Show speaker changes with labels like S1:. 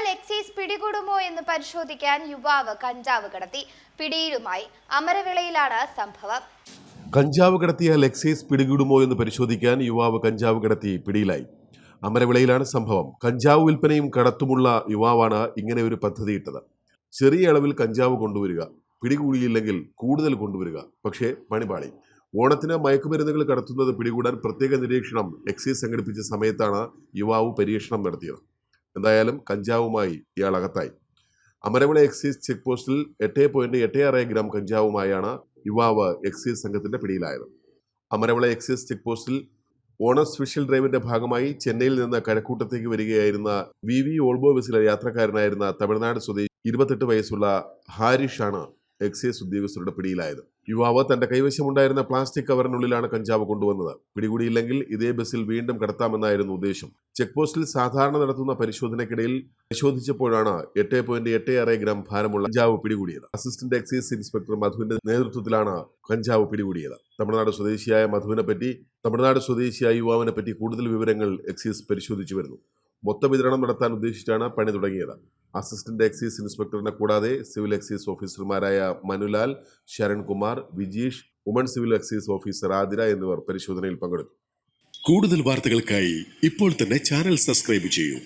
S1: കടത്തിയാൽ excise പിടികൂടുമോ എന്ന് പരിശോധിക്കാൻ യുവാവ് കഞ്ചാവ് കടത്തി. പിടിയിലുമായി അമരവിളയിലാണ് സംഭവം.
S2: കഞ്ചാവ് കടത്തിയാൽ എക്സൈസ് പിടികൂടുമോ എന്ന് പരിശോധിക്കാൻ യുവാവ് കഞ്ചാവ് കടത്തി പിടിയിലായി. അമരവിളയിലാണ് സംഭവം. കഞ്ചാവ് വിൽപ്പനയും കടത്തുമുള്ള യുവാവാണ് ഇങ്ങനെ ഒരു പദ്ധതിയിട്ടത് ചെറിയ അളവിൽ കഞ്ചാവ് കൊണ്ടുവരിക പിടികൂടിയില്ലെങ്കിൽ കൂടുതൽ കൊണ്ടുവരിക പക്ഷേ പണിപാളി ഓണത്തിന് മയക്കുമരുന്നുകൾ കടത്തുന്നത് പിടികൂടാൻ പ്രത്യേക നിരീക്ഷണം എക്സൈസ് സംഘടിപ്പിച്ച സമയത്താണ് യുവാവ് പരീക്ഷണം നടത്തിയത്. എന്തായാലും കഞ്ചാവുമായി ഇയാൾ അകത്തായി. അമരവിള എക്സൈസ് ചെക്ക് പോസ്റ്റിൽ എട്ട് പോയിന്റ് എട്ട് ആറ് ഗ്രാം കഞ്ചാവുമായാണ് യുവാവ് എക്സൈസ് സംഘത്തിന്റെ പിടിയിലായത്. അമരവിള എക്സൈസ് ചെക്ക് പോസ്റ്റിൽ ഓണർ സ്പെഷ്യൽ ഡ്രൈവിന്റെ ഭാഗമായി ചെന്നൈയിൽ നിന്ന് കഴക്കൂട്ടത്തേക്ക് വരികയായിരുന്ന വി വി ഓൾബോ ബസിലെ യാത്രക്കാരനായിരുന്ന തമിഴ്നാട് സ്വദേശി ഇരുപത്തെട്ട് വയസ്സുള്ള ഹാരിഷാണ് എക്സൈസ് ഉദ്യോഗസ്ഥരുടെ പിടിയിലായത്. യുവാവ് തന്റെ കൈവശമുണ്ടായിരുന്ന പ്ലാസ്റ്റിക് കവറിനുള്ളിലാണ് കഞ്ചാവ് കൊണ്ടുവന്നത്. പിടികൂടിയില്ലെങ്കിൽ ഇതേ ബസ്സിൽ വീണ്ടും കടത്താമെന്നായിരുന്നു ഉദ്ദേശം. ചെക്ക് പോസ്റ്റിൽ സാധാരണ നടത്തുന്ന പരിശോധനയ്ക്കിടയിൽ പരിശോധിച്ചപ്പോഴാണ് എട്ട് പോയിന്റ് എട്ട് ആറ് ഗ്രാം ഭാരമുള്ള കഞ്ചാവ് പിടികൂടിയത്. അസിസ്റ്റന്റ് എക്സൈസ് ഇൻസ്പെക്ടർ മധുവിന്റെ നേതൃത്വത്തിലാണ് കഞ്ചാവ് പിടികൂടിയത്. തമിഴ്നാട് സ്വദേശിയായ മധുവിനെ പറ്റി തമിഴ്നാട് സ്വദേശിയായ യുവാവിനെ പറ്റി കൂടുതൽ വിവരങ്ങൾ എക്സൈസ് പരിശോധിച്ചു വരുന്നു. മൊത്ത വിതരണം നടത്താൻ ഉദ്ദേശിച്ചാണ് പണി തുടങ്ങിയത്. അസിസ്റ്റന്റ് എക്സൈസ് ഇൻസ്പെക്ടറിനെ കൂടാതെ സിവിൽ എക്സൈസ് ഓഫീസർമാരായ Manulal Sharankumar Vijeesh woman civil excise officer Athira എന്നിവർ പരിശോധനയിൽ പങ്കെടുത്തു.
S3: കൂടുതൽ വാർത്തകൾക്കായി ഇപ്പോൾ തന്നെ ചാനൽ സബ്സ്ക്രൈബ് ചെയ്യൂ.